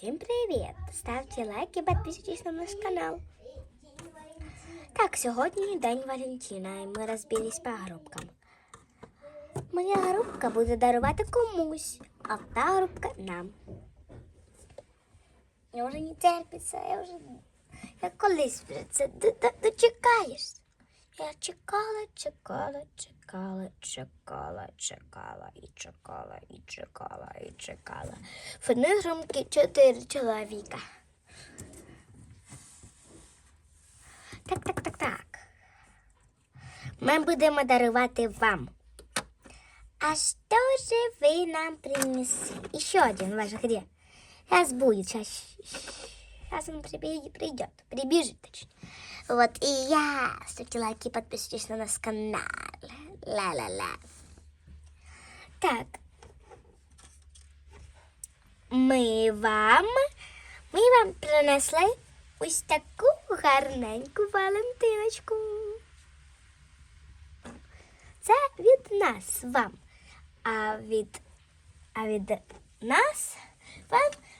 Всем привет! Ставте лайки, підписуйтесь на наш канал. Так, сьогодні день Валентина, і ми розбились по групкам. Моя групка буде дарувати комусь, а та групка нам. Я вже не терпиться, я вже я колись це дочекаєшся. Я чекала, чекала, чекала, чекала, чекала і чекала, і чекала, і чекала. В одній групці чотири чоловіка. Так, так, так, так. Ми будемо дарувати вам. А что же вы нам принесли? Еще один ваш где? Сейчас будет, сейчас, сейчас он придет, прибежит точнее. Вот и я. Ставьте лайки, подписывайтесь на наш канал. Ла-ла-ла. Так. Ми вам, ми вам принесли ось таку гарненьку Валентиночку. Це від нас вам. А від, а від нас вам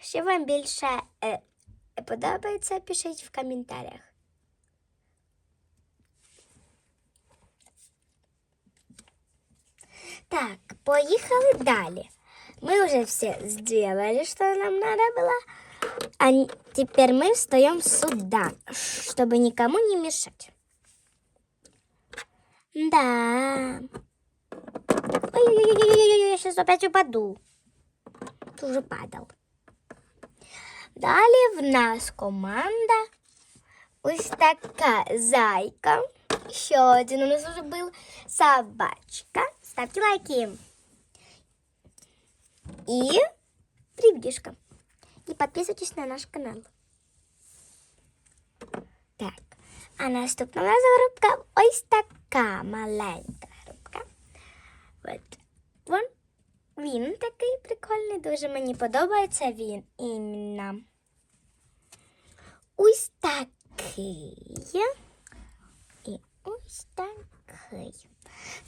Що вам більше е, подобається, пишіть в коментарях. Так, поехали далее. Мы уже все сделали, что нам надо было. А н- теперь мы встаем сюда, чтобы никому не мешать. Да. Ой-ой-ой, я сейчас опять упаду. Ты уже падал. Далі в нас команда. Ось така зайка. Ще один у нас уже был. Собачка. Ставьте лайки. И привдишка. И подписывайтесь на наш канал. Так. А наступна у нас групка ось така маленька групка. От. Вон. Він такий прикольний, дуже мені подобається він іменно. Ось такий. І ось такий.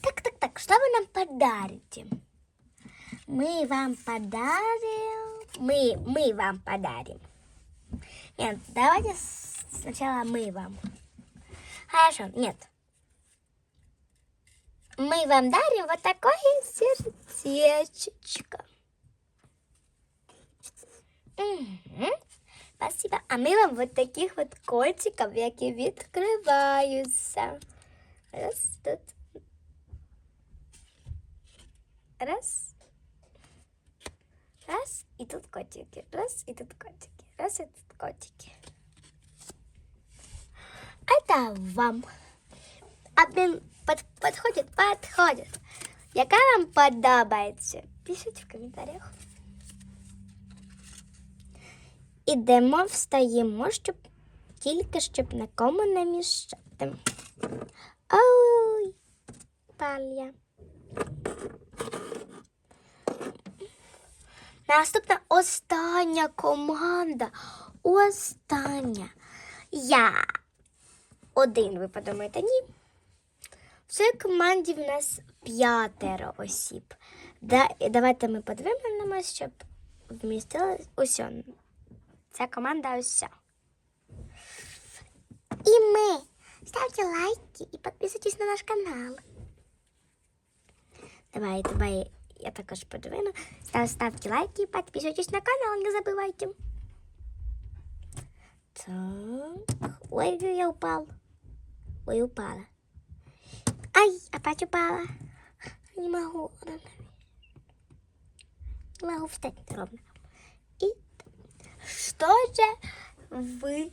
Так, так, так, что вы нам подарите? Мы вам подарим. Мы, мы вам подарим. Нет, давайте сначала мы вам. Хорошо, нет. Мы вам дарим вот такое сердечко. Мгм. Спасибо. А мы вам вот таких вот котиков, які відкриваються. Раз, тут. Раз. Раз, и тут котики. Раз, и тут котики. Раз, и тут котики. Это вам. Один под, подходит, подходит. Яка вам подобається? Пишіть в коментарях. Ідемо, встаємо, щоб тільки щоб нікому не мішати. Ой, палія. Наступна остання команда. Остання. Я. Один, ви подумаєте, ні. В цій команді в нас п'ятеро осіб. Да, давайте ми подивимося, щоб вмістилось усе. Ця команда уся. І ми. Ставте лайки і підписуйтесь на наш канал. Давай, давай, я також подвину. Став, ставьте лайки, подписывайтесь на канал, не забывайте. Так. Ой, я упал. Ой, упала. Ай, опять упала. Не могу. Не могу встать ровно. И что же вы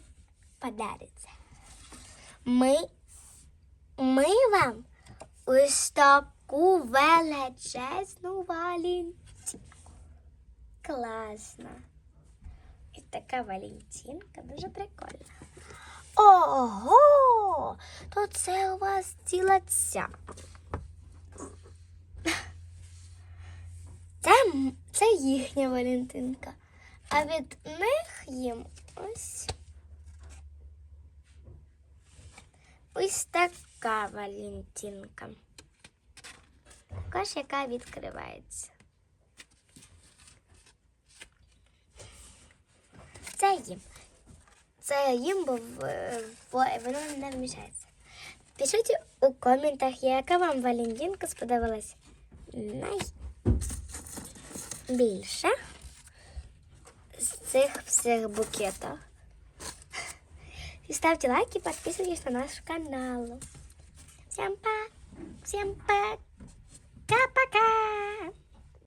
подарите? Мы, мы вам ось таку величезну валентинку. Класно. І така Валентинка, дуже прикольна. Ого! То це у вас ціла ця. Це, м- це їхня Валентинка. А від них їм ось. Ось така Валентинка. Також яка відкривається. Це їм. Це їм, бо воно не вмішається. Пишіть у коментах, яка вам Валентинка сподобалась найбільше цих всіх букетах. І ставте лайки, підписуйтесь на наш канал. Всем па, всем пока-пока.